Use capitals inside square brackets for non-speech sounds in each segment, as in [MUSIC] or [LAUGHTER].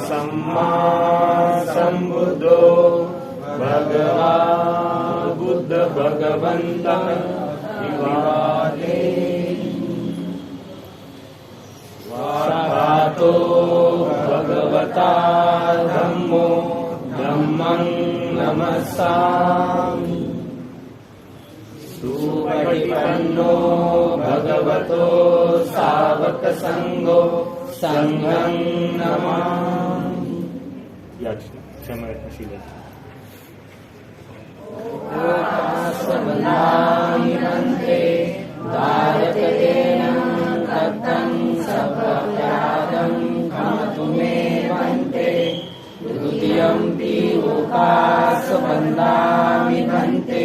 සම්මා සම්බුද්ධෝ භගවා බුද්ධ භගවන්ත විවාදේ වාරහතෝ භගවතා ධම්මෝ ධම්මං නමස්සාමි. සුපටිපන්නෝ භගවතෝ සාවක සංඝෝ सङ्गं नमामि लोकासवनानि मन्त्रे दारकेन दत्तं सपरादं कमतुमे वन्ते द्वितीयं द्वितीयम्पि लोकासवन्दामि मन्त्रे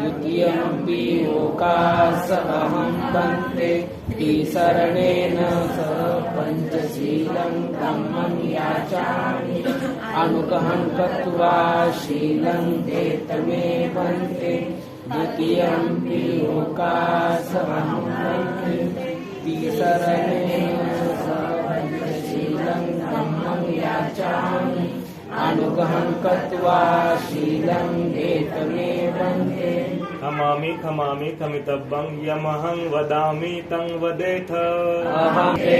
द्वितीयमपि ओकासहं वन्दे तिसरणेन सह पञ्चशीलं ब्रह्मं याचामि। अनुगहं कृत्वा शीलं वेद मे वन्दे द्वितीयमपि ओकास वन्दे तिसरणेन सह पञ्चशीलं ब्रह्मं याचामि। अनुगहं कृत्वा शीलं वेद मे वन्दे। खमामि खमामि खमितव्यं यमहं वदामि तं वदेथ। अहं ते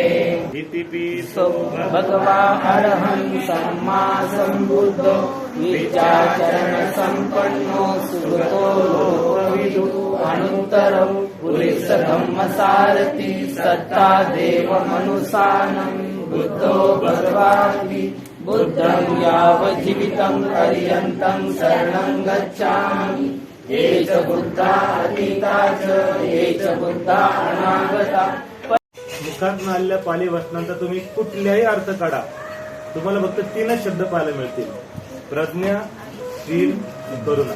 इति भगवा अरहं सम्मा सम्बुद्धो विचाचरण सम्पन्नो सुगतो लोकविदु। अनन्तरं पुरुष धम्मसारथि सत्ता देवमनुसानं। बुद्धो भगवान् बुद्धं यावज्जीवितं पर्यन्तं शरणं गच्छामि। ये च बुद्धा अतीता च ये च बुद्धा अनागता। मुखात आलेल्या पाली वचनांचा तुम्ही कुठल्याही अर्थ काढा. तुम्हाला फक्त तीनच शब्द पाहायला मिळतील. प्रज्ञा शील करुणा.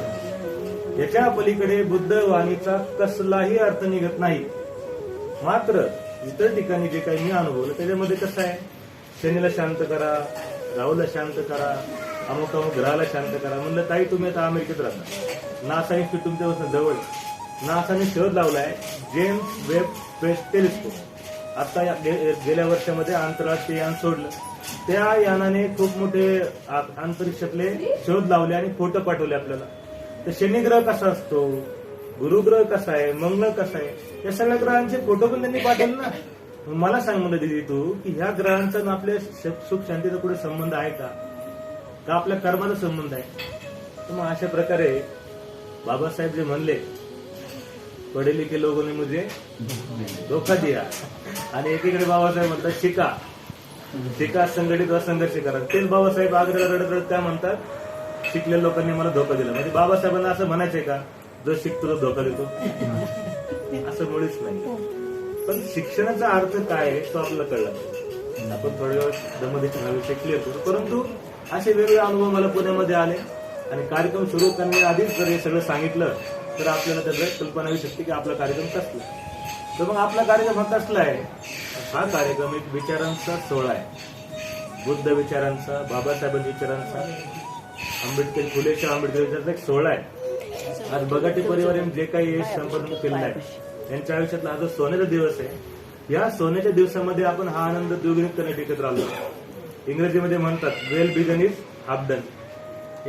याच्या पलीकडे बुद्ध वाणीचा कसलाही अर्थ निघत नाही. मात्र इतर ठिकाणी जे काही मी अनुभवलं त्याच्यामध्ये कसं आहे? शनीला शांत करा राहूला शांत करा अमुक अमुक ग्रहाला शांत करा. म्हणलं ताई तुम्ही आता अमेरिकेत राहता. नासाने तुमच्यापासून जवळ. नासाने शोध लावलाय जेम्स वेब स्पेस टेलिस्कोप. आता गेल्या वर्षामध्ये आंतरराष्ट्रीय यान सोडलं. त्या यानाने खूप मोठे अंतरिक्षातले शोध लावले आणि फोटो पाठवले आपल्याला. तर शनिग्रह कसा असतो? गुरुग्रह कसा आहे? मंगळ कसा आहे? या सगळ्या ग्रहांचे फोटो पण त्यांनी पाठवले ना. मला सांग म्हणलं दिदी तू की ह्या ग्रहांचा ना आपल्या सुख शांतीचा कुठे संबंध आहे का? का आपल्या कर्माचा संबंध आहे? तर मग अशा प्रकारे बाबासाहेब जे म्हणले पढे लिखे लोगों ने मुझे धोका दिया. आणि एकीकडे बाबासाहेब म्हणतात शिका. शिका संघटित व संघर्ष करा. तेच बाबासाहेब आग्रह रडत रडत काय म्हणतात शिकलेल्या लोकांनी मला धोका दिला. म्हणजे बाबासाहेबांना असं म्हणायचंय का? जो शिकतो तो धोका देतो. असं मुळीच नाही. पण शिक्षणाचा अर्थ काय आहे तो आपल्याला कळला पाहिजे. आपण थोड्या वेळ दमदेखील हा विषय क्लिअर करू परंतु असे वेगवेगळे अनुभव मला पुण्यामध्ये आले आणि कार्यक्रम सुरू करण्याआधीच जर हे सगळं सांगितलं तर आपल्याला त्याचं कल्पना येऊ शकते की आपला कार्यक्रम कसला तर मग आपला कार्यक्रम हा कसला आहे? हा कार्यक्रम एक विचारांचा सोहळा आहे. बुद्ध विचारांचा बाबासाहेबांच्या विचारांचा आंबेडकर फुलेश्वर आंबेडकर विचारांचा एक सोहळा आहे. आज बगाटी परिवार यांनी जे काही यश संपादन केलं आहे त्यांच्या आयुष्यातला हा जो सोन्याचा दिवस आहे या सोन्याच्या दिवसामध्ये आपण हा आनंद द्विगुणित करण्यात एकत्र आलो इंग्रजीमध्ये म्हणतात well begun is half done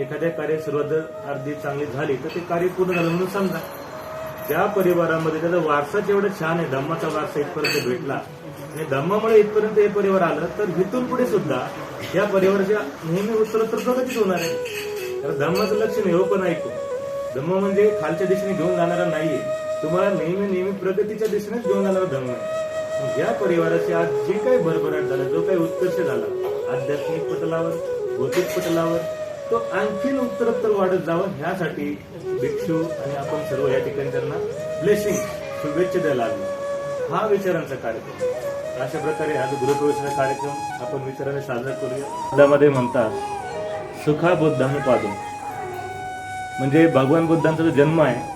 एखाद्या कार्य सुरुवात जर अर्धी चांगली झाली तर ते कार्य पूर्ण झालं म्हणून समजा. त्या परिवारामध्ये त्याचा वारसाच एवढं छान आहे धम्माचा वारसा इथपर्यंत भेटला आणि धम्मामुळे इथपर्यंत हे परिवार आलं तर इथून पुढे सुद्धा या परिवाराच्या नेहमी उत्तरोत्तर प्रगतीच होणार आहे. तर धम्माचं लक्ष नाही हो पण ऐकू. धम्म म्हणजे खालच्या दिशेने घेऊन जाणारा नाहीये. तुम्हाला नेहमी नेहमी प्रगतीच्या दिशेनेच घेऊन जाणार धर्म आहे. या परिवाराची आज जे काही भरभराट झाला जो काही उत्कर्ष झाला आध्यात्मिक पटलावर भौतिक पटलावर तो आणखीन उत्तरोत्तर वाढत जावं ह्यासाठी भिक्षू आणि आपण सर्व या ठिकाणी त्यांना ब्लेसिंग शुभेच्छा द्यायला लागलो हा विचारांचा कार्यक्रम. अशा प्रकारे आज गुरुप्रवेशाचा कार्यक्रम आपण विचाराने साजरा करूया. बुद्धामध्ये म्हणतात सुखा बुद्धानुपादो म्हणजे भगवान बुद्धांचा जो जन्म आहे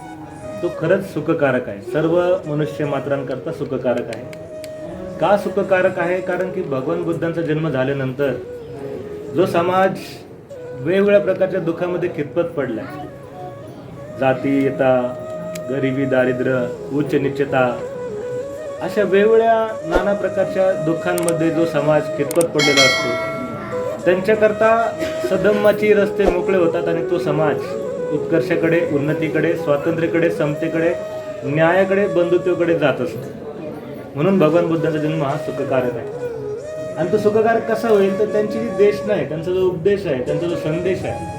तो खरंच सुखकारक आहे. सर्व मनुष्य मात्रांकरता सुखकारक आहे. का सुखकारक आहे? कारण की भगवान बुद्धांचा जन्म झाल्यानंतर जो समाज वेगवेगळ्या प्रकारच्या दुःखामध्ये खितपत पडलाय. जातीयता गरिबी दारिद्र्य उच्च निश्चता अशा वेगवेगळ्या नाना प्रकारच्या दुःखांमध्ये जो समाज खितपत पडलेला असतो त्यांच्याकरता सदम्माची रस्ते मोकळे होतात आणि तो समाज उत्कर्षाकडे उन्नतीकडे स्वातंत्र्याकडे समतेकडे न्यायाकडे बंधुत्वाकडे जात असतो. म्हणून भगवान बुद्धांचा जन्म हा सुखकारक आहे. आणि तो सुखकारक कसा होईल? तर त्यांची जी देशना आहे त्यांचा जो उपदेश आहे त्यांचा जो संदेश आहे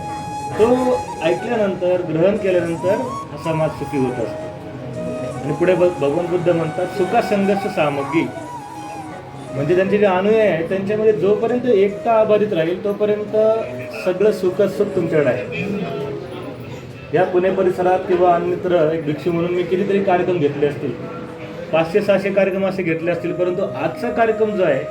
तो ऐकल्यानंतर ग्रहण केल्यानंतर हा समाज सुखी होत असतो. आणि पुढे भगवान बुद्ध म्हणतात सुखा संघर्ष सामग्री. म्हणजे त्यांचे जे अनुयायी आहे त्यांच्यामध्ये जोपर्यंत एकता अबाधित राहील तोपर्यंत सगळं सुख सुख तुमच्याकडे आहे. या पुणे परिसरात किंवा अन्यत्र एक भिक्षू म्हणून मी कितीतरी कार्यक्रम घेतले असतील. पाचशे सहाशे कार्यक्रम असे घेतले असतील परंतु आजचा कार्यक्रम जो आहे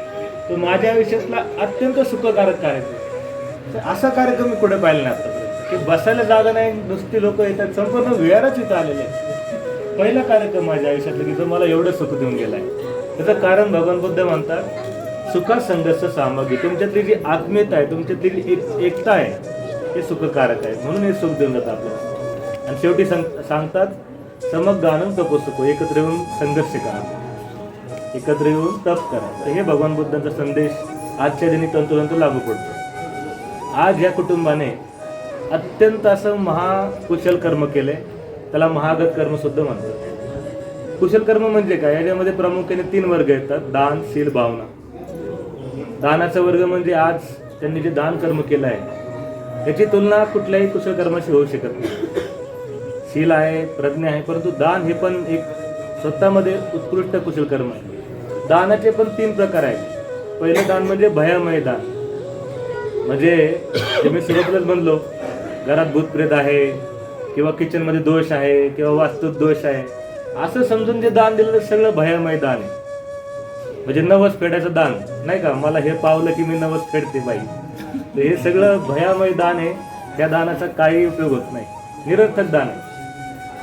तो माझ्या आयुष्यातला अत्यंत सुखकारक कार्यक्रम तर असा कार्यक्रम मी कुठे पाहिला नाही आतापर्यंत. की बसायला जागा नाही नुसती लोक येतात संपूर्ण विहारच इथं आलेले आहेत. पहिला कार्यक्रम माझ्या आयुष्यातला की जो मला एवढं सुख देऊन गेलाय त्याचं कारण भगवान बुद्ध म्हणतात सुखा संघर्ष सामग्री. तुमच्यातली जी आत्मीयता आहे तुमच्यातली जी एक एकता आहे हे सुखकारक आहे. म्हणून हे सुख देऊन जातं आपल्याला. आणि शेवटी सांग- सांगतात समग गाणं तपोसुको एकत्र येऊन संघर्ष करा. एकत्र येऊन तप करा. तर हे भगवान बुद्धांचा संदेश आजच्या दिनी तंतोतंत लागू पडतो. आज या कुटुंबाने अत्यंत असं महाकुशल कर्म केले. त्याला महागत कर्म सुद्धा म्हणतात. कुशल कर्म म्हणजे काय? याच्यामध्ये प्रामुख्याने तीन वर्ग येतात. दान शील भावना. दानाचा वर्ग म्हणजे आज त्यांनी जे दान कर्म केलं आहे याची तुलना कुठल्याही कुशल कर्माशी होऊ शकत नाही. शील आहे प्रज्ञा आहे परंतु दान हे पण एक स्वतःमध्ये उत्कृष्ट कुशल कर्म आहे. दानाचे पण तीन प्रकार आहेत. पहिले दान म्हणजे भयामय दान. म्हणजे जे मी सुरुवातीलाच म्हणलो घरात भूतप्रेत आहे किंवा किचनमध्ये दोष आहे किंवा वास्तूत दोष आहे असं समजून जे दान दिलं तर सगळं भयामय दान आहे. म्हणजे नवस फेडायचं दान. नाही का? मला हे पावलं की मी नवस फेडते बाई. तर हे सगळं भयामय दान आहे. त्या दानाचा काही उपयोग होत नाही. निरर्थक दान आहे.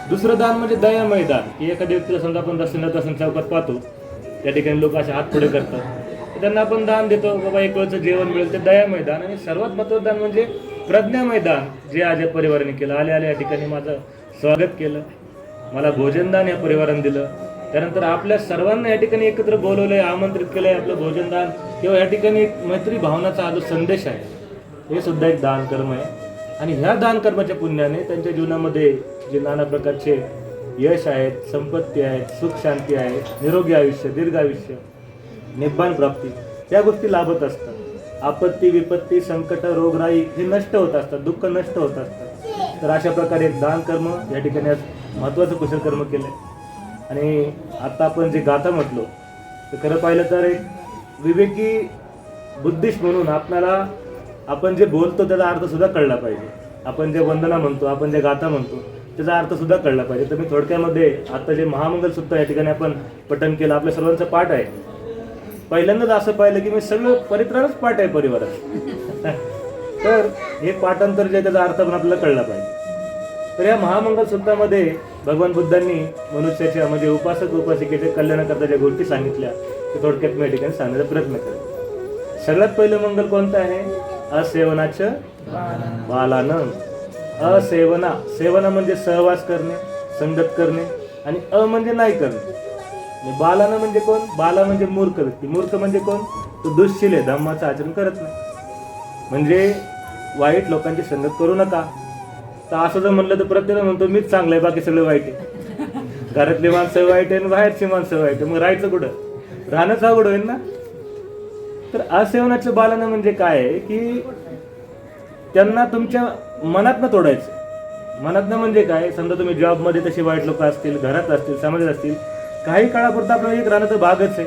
दुसरं दान म्हणजे दयामय दान. की एखाद्या व्यक्तीला समजा आपण रस्त्यानं दसन चौकात पाहतो त्या ठिकाणी लोक असे हात पुढे करतात त्यांना आपण दान देतो बाबा एक वेळचं जेवण मिळेल ते दयामय दान. आणि सर्वात महत्वाचं दान म्हणजे प्रज्ञामय दान. जे आज या परिवाराने केलं. आले आले या ठिकाणी माझं स्वागत केलं. मला भोजनदान या परिवाराने दिलं. त्यानंतर आपल्या सर्वांना या ठिकाणी एकत्र बोलवलंय आमंत्रित केलंय आपलं भोजनदान किंवा या ठिकाणी एक मैत्री भावनाचा हा जो संदेश आहे हे सुद्धा एक दान कर्म आहे. आणि ह्या दान कर्माच्या पुण्याने त्यांच्या जीवनामध्ये जे नाना प्रकारचे यश आहेत संपत्ती आहेत सुख शांती आहे निरोगी आयुष्य दीर्घ आयुष्य निब्बाण प्राप्ती या गोष्टी लाभत असतात. आपत्ती विपत्ती संकट रोगराई हे नष्ट होत असतात दुःख नष्ट होत असतात. तर अशा प्रकारे दान कर्म या ठिकाणी आज महत्त्वाचं कुशल कर्म केलं आणि आता आपण जे गाथा म्हटलो तर खरं पाहिलं तर एक विवेकी बुद्धिस्ट म्हणून आपणाला आपण जे बोलतो त्याचा अर्थसुद्धा कळला पाहिजे. आपण जे वंदना म्हणतो आपण जे गाथा म्हणतो त्याचा अर्थ सुद्धा कळला पाहिजे. तर मी थोडक्यामध्ये आता जे महामंगल सुद्धा या ठिकाणी आपण पठण केलं. आपल्या सर्वांचं पाठ आहे. पहिल्यांदाच असं पाहिलं की मी सगळं परित्राणच पाठ आहे परिवारात. [LAUGHS] तर हे पाठांतर जे त्याचा अर्थ पण आपल्याला कळला पाहिजे. तर या महामंगल सूत्रामध्ये भगवान बुद्धांनी मनुष्याच्या म्हणजे उपासक उपासिकेच्या कल्याणाकरता ज्या गोष्टी सांगितल्या ते थोडक्यात मी या ठिकाणी सांगण्याचा प्रयत्न करेन. सगळ्यात पहिलं मंगल कोणतं आहे? असेवनाचं बालानं असेवना. सेवना म्हणजे सहवास करणे संगत करणे आणि अ म्हणजे नाही करणे. आणि बालानं म्हणजे कोण? बाला म्हणजे मूर्ख व्यक्ती. मूर्ख म्हणजे कोण? तो दुःशील आहे धम्माचं आचरण करत नाही. म्हणजे वाईट लोकांची संगत करू नका. तर असं जर म्हणलं तर प्रत्येक म्हणतो मीच चांगलं आहे बाकी सगळं वाईट आहे. घरातली माणसं वाईट आहे आणि बाहेरची माणसं वाईट आहे मग राहायचं कुठं? राहणंच अवघड होईल ना? तर असेवनाचं बालानं म्हणजे काय आहे की त्यांना तुमच्या मनातनं तोडायचं. मनातनं म्हणजे काय? समजा तुम्ही जॉबमध्ये तसे वाईट लोक असतील घरात असतील समाजात असतील काही काळापुरतं आपल्याला एक राहणं तर भागच आहे.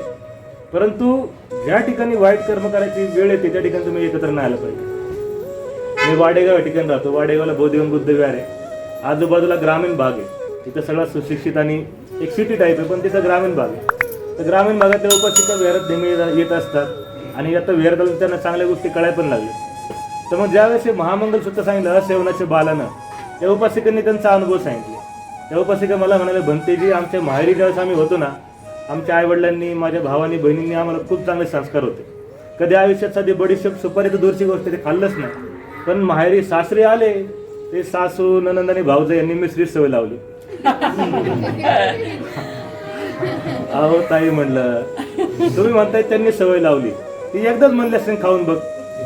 परंतु ज्या ठिकाणी वाईट कर्म करायची वेळ येते त्या ठिकाणी तुम्ही एकत्र नाही आलं पाहिजे. मी वाडेगाव या ठिकाणी राहतो. वाडेगावला बौद्धिवन बुद्ध विहार आहे. आजूबाजूला ग्रामीण भाग आहे. तिथं सगळा सुशिक्षित आणि एक सिटी टाईप आहे पण तिथं ग्रामीण भाग आहे. तर ग्रामीण भागातल्या उपासिका विहारात नेहमी येत असतात. आणि आता विहारात त्यांना चांगल्या गोष्टी कळायला पण लागल्या. तर मग ज्यावेळेस हे महामंगल सूत्र सांगितलं असेवनाचे बालानं त्या उपासिकांनी त्यांचा अनुभव सांगितले. त्या उपासिका मला म्हणाले भंतेजी आमच्या माहेरी ज्यावेळेस आम्ही होतो ना आमच्या आईवडिलांनी माझ्या भावानी बहिणींनी आम्हाला खूप चांगले संस्कार होते. कधी आयुष्यात साधी बडीशेप सुपारी तर दूरची गोष्ट ते खाल्लंच नाही. पण माहेरी सासरे आले ते सासू ननंद आणि भाऊजा यांनी मिश्रित सवय लावली. [LAUGHS] अहो ताई म्हणलं तुम्ही म्हणताय त्यांनी सवय लावली. ती एकदाच म्हणली असेल खाऊन बघ.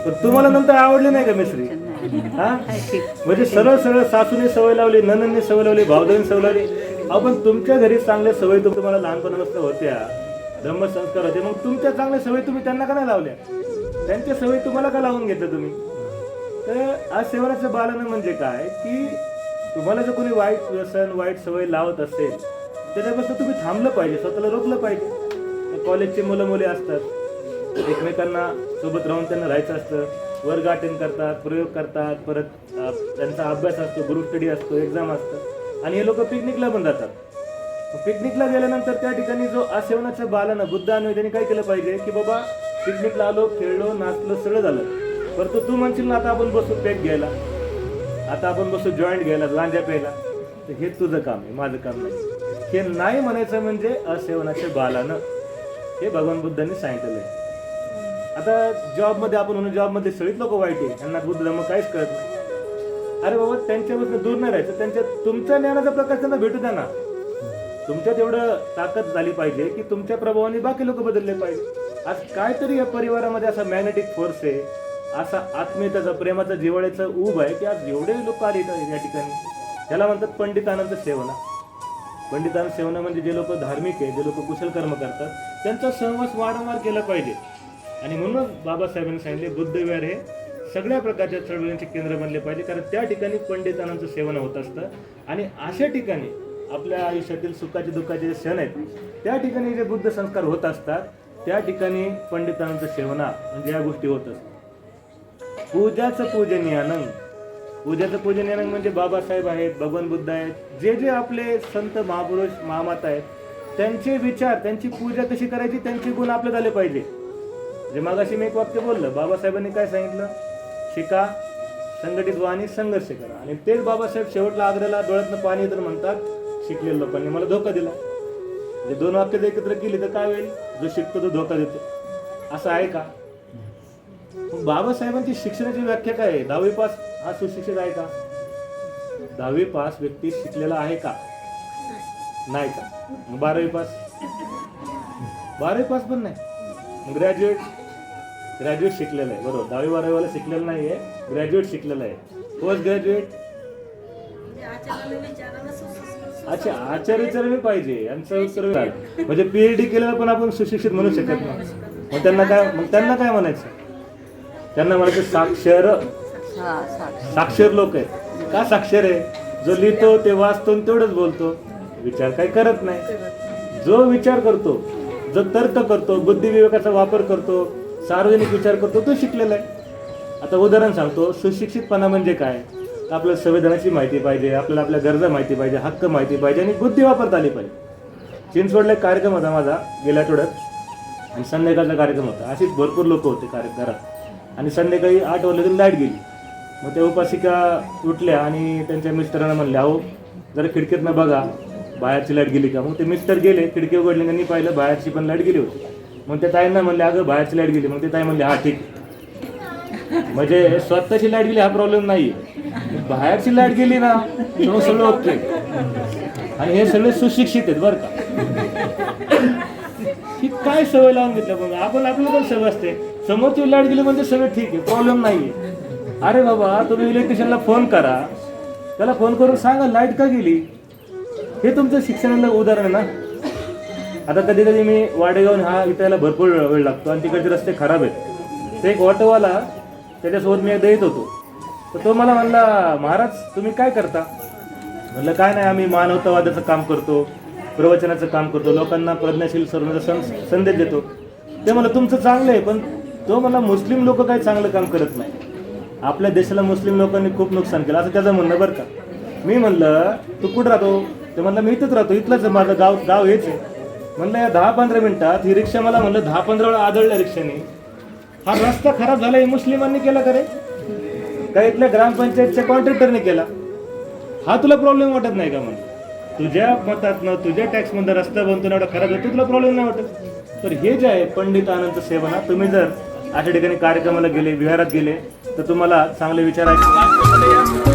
पण तुम्हाला नंतर आवडले नाही का मिश्री हा? म्हणजे सरळ सरळ सासूने सवय लावली ननंदने सवय लावली भावदाने सवय लावली. अहो पण तुमच्या घरी चांगल्या सवय तुम्हाला लहानपणापासून होत्या. धर्मसंस्कार होते. मग तुमच्या चांगल्या सवयी तुम्ही त्यांना का नाही लावल्या? त्यांच्या सवयी तुम्हाला का लावून घेतल्या तुम्ही? तर आज सेवनाचं बालन म्हणजे काय? की तुम्हाला जर कोणी वाईट व्यसन वाईट सवय लावत असेल त्याच्यापासून तुम्ही थांबलं पाहिजे स्वतःला रोखलं पाहिजे. कॉलेजचे मुलं मुले असतात. एकमेकांना सोबत राहून त्यांना राहायचं असतं. वर्ग अटेंड करतात प्रयोग करतात परत त्यांचा अभ्यास असतो ग्रुप स्टडी असतो एक्झाम असतं. आणि हे लोक पिकनिकला पण जातात. पिकनिकला गेल्यानंतर त्या ठिकाणी जो आसेवनाचं बालन बुद्ध आणि त्यांनी काय केलं पाहिजे? की बाबा पिकनिकला आलो खेळलो नाचलो सगळं झालं. परंतु तू म्हणशील ना आता आपण बसू पेक घ्यायला. आता आपण बसू जॉईंट घ्यायला गांजा प्यायला. तर हे तुझं काम आहे माझं काम नाही. हे नाही म्हणायचं म्हणजे असेवनाचे बालानं. हे भगवान बुद्धांनी सांगितलं आहे. आता जॉबमध्ये आपण म्हणून जॉबमध्ये सगळीच लोक वाईट आहे त्यांना बुद्ध धर्म काहीच कळत नाही. अरे बाबा त्यांच्यापासून दूर नाही राहायचं. त्यांच्या तुमच्या ज्ञानाचा प्रकाश त्यांना भेटू द्या ना. तुमच्यात एवढं ताकद झाली पाहिजे की तुमच्या प्रभावाने बाकी लोक बदलले पाहिजे. आज काहीतरी या परिवारामध्ये असा मॅग्नेटिक फोर्स आहे असा आत्मीयतेचा प्रेमाचा जिव्हाळ्याचा ऊब आहे की आज एवढे लोक आले या ठिकाणी. त्याला म्हणतात पंडितानंद सेवना. पंडितानंद सेवना म्हणजे जे लोक धार्मिक आहे जे लोक कुशल कर्म करतात त्यांचा सहवास वारंवार केला पाहिजे. आणि म्हणूनच बाबासाहेबांनी सांगितले बुद्ध विहार हे सगळ्या प्रकारच्या चळवळींचे केंद्र बनले पाहिजे कारण त्या ठिकाणी पंडितांचं सेवन होत असतं. आणि अशा ठिकाणी आपल्या आयुष्यातील सुखाचे दुःखाचे जे क्षण आहेत त्या ठिकाणी जे बुद्ध संस्कार होत असतात त्या ठिकाणी पंडितांचं सेवना म्हणजे या गोष्टी होत असतात. पूजाचं पूजनीयानंग पूजाचं पूजनीयानंग म्हणजे बाबासाहेब आहेत भगवान बुद्ध आहेत जे जे आपले संत महापुरुष महामाता आहेत त्यांचे विचार त्यांची पूजा कशी करायची त्यांचे गुण आपल्यात आले पाहिजे. जे मागाशी मी एक वाक्य बोललं बाबासाहेबांनी काय सांगितलं? शिका संघटित व्हा आणि संघर्ष करा. आणि तेच बाबासाहेब शेवटला आग्र्याला डोळ्यातनं पाणी तर म्हणतात शिकलेल्या लोकांनी मला धोका दिला. जे दोन वाक्य जर एकत्र केली तर काय होईल? जो शिकतो तो धोका देतो. असं आहे का? बाबासाहेबांची शिक्षणाची व्याख्या काय आहे? दहावी पास हा सुशिक्षित आहे का? दहावी पास व्यक्ती शिकलेला आहे का? नाही का? मग बारावी पास? बारावी पास पण नाही. ग्रॅज्युएट ग्रॅज्युएट शिकलेलं आहे बरोबर. दहावी बारावीवाला शिकलेलं नाही आहे ग्रॅज्युएट शिकलेलं आहे. पोस्ट ग्रॅज्युएट अच्छा आचार्य विचारले पाहिजे यांचं उत्तर काय? म्हणजे पीएचडी केलेलं पण आपण सुशिक्षित म्हणू शकत नाही. मग त्यांना काय मग त्यांना काय म्हणायचं? त्यांना म्हणायचं साक्षर साक्षर. लोक आहेत. का साक्षर आहे? जो लिहितो ते वाचतो तेवढंच बोलतो. विचार काही करत नाही. जो विचार करतो जो तर्क करतो बुद्धिविवेकाचा वापर करतो सार्वजनिक विचार करतो तो शिकलेला आहे. आता उदाहरण सांगतो सुशिक्षितपणा म्हणजे काय? आपल्या आपल्याला संविधानाची माहिती पाहिजे आपल्याला आपल्या गरजा माहिती पाहिजे हक्क माहिती पाहिजे आणि बुद्धी वापरता आली पाहिजे. चिंचवडला एक कार्यक्रम होता माझा गेल्या आठवड्यात. आणि संध्याकाळचा कार्यक्रम होता. अशीच भरपूर लोक होते कार्य घरात. आणि संध्याकाळी आठ वाजले लाइट गेली. मग त्या उपासिका उठल्या आणि त्यांच्या मिस्टरांना म्हणल्या अहो जरा खिडकीतनं बघा बाहेरची लाइट गेली का? मग ते मिस्टर गेले खिडकी उघडली त्यांनी पाहिलं बाहेरची पण लाइट गेली होती. मग त्या ताईंना म्हणले अगं बाहेरची लाइट गेली. मग ते ताई म्हणले हा ठीक. म्हणजे स्वतःची लाइट गेली हा प्रॉब्लेम नाही. बाहेरची लाइट गेली ना तेव्हा सगळं ओके. आणि हे सगळे सुशिक्षित आहेत बरं का. ही काय सवय लावून घेतल्या मग आपण आपली पण सवय असते. समोरची लाइट गेली म्हणजे सगळं ठीक आहे प्रॉब्लेम नाहीये अरे बाबा तुम्ही इलेक्ट्रिशियनला फोन करा. त्याला फोन करून सांगा लाइट का गेली? हे तुमचं शिक्षणाला उदाहरण आहे ना. आता कधी कधी मी वाडेगाव हा इथं भरपूर वेळ लागतो आणि तिकडचे रस्ते खराब आहेत. ते एक ऑटोवाला त्याच्यासोबत मी एकदा येत होतो. तर तो मला म्हणला महाराज तुम्ही काय करता? म्हणलं काय नाही आम्ही मानवतावादाचं काम करतो प्रवचनाचं काम करतो लोकांना प्रज्ञाशील सर्वांचा सं संदेश देतो. ते मला तुमचं चांगलं आहे पण तो मला मुस्लिम लोक काही चांगलं काम करत नाही. आपल्या देशाला मुस्लिम लोकांनी खूप नुकसान केलं असं त्याचं म्हणणं बरं का? मी म्हणलं तू कुठं राहतो? ते म्हणलं मी इथंच राहतो इथलंच माझं गाव गाव हेच आहे. म्हणलं या दहा पंधरा मिनिटात ही रिक्षा मला म्हणलं दहा पंधरा वेळा आदळल्या रिक्षाने. हा रस्ता खराब झाला हे मुस्लिमांनी केला का रे? का इथल्या ग्रामपंचायतच्या कॉन्ट्रॅक्टरने केला? हा तुला प्रॉब्लेम वाटत नाही का मग? तुझ्या मतातनं तुझ्या टॅक्समध्ये रस्ता बनतो एवढा खराब होतो तुला प्रॉब्लेम नाही वाटत? तर हे जे आहे पंडित आनंद सेवना तुम्ही जर अशा ठिकाणी कार्यक्रमाला गेले विहारात गेले तर तुम्हाला चांगले विचार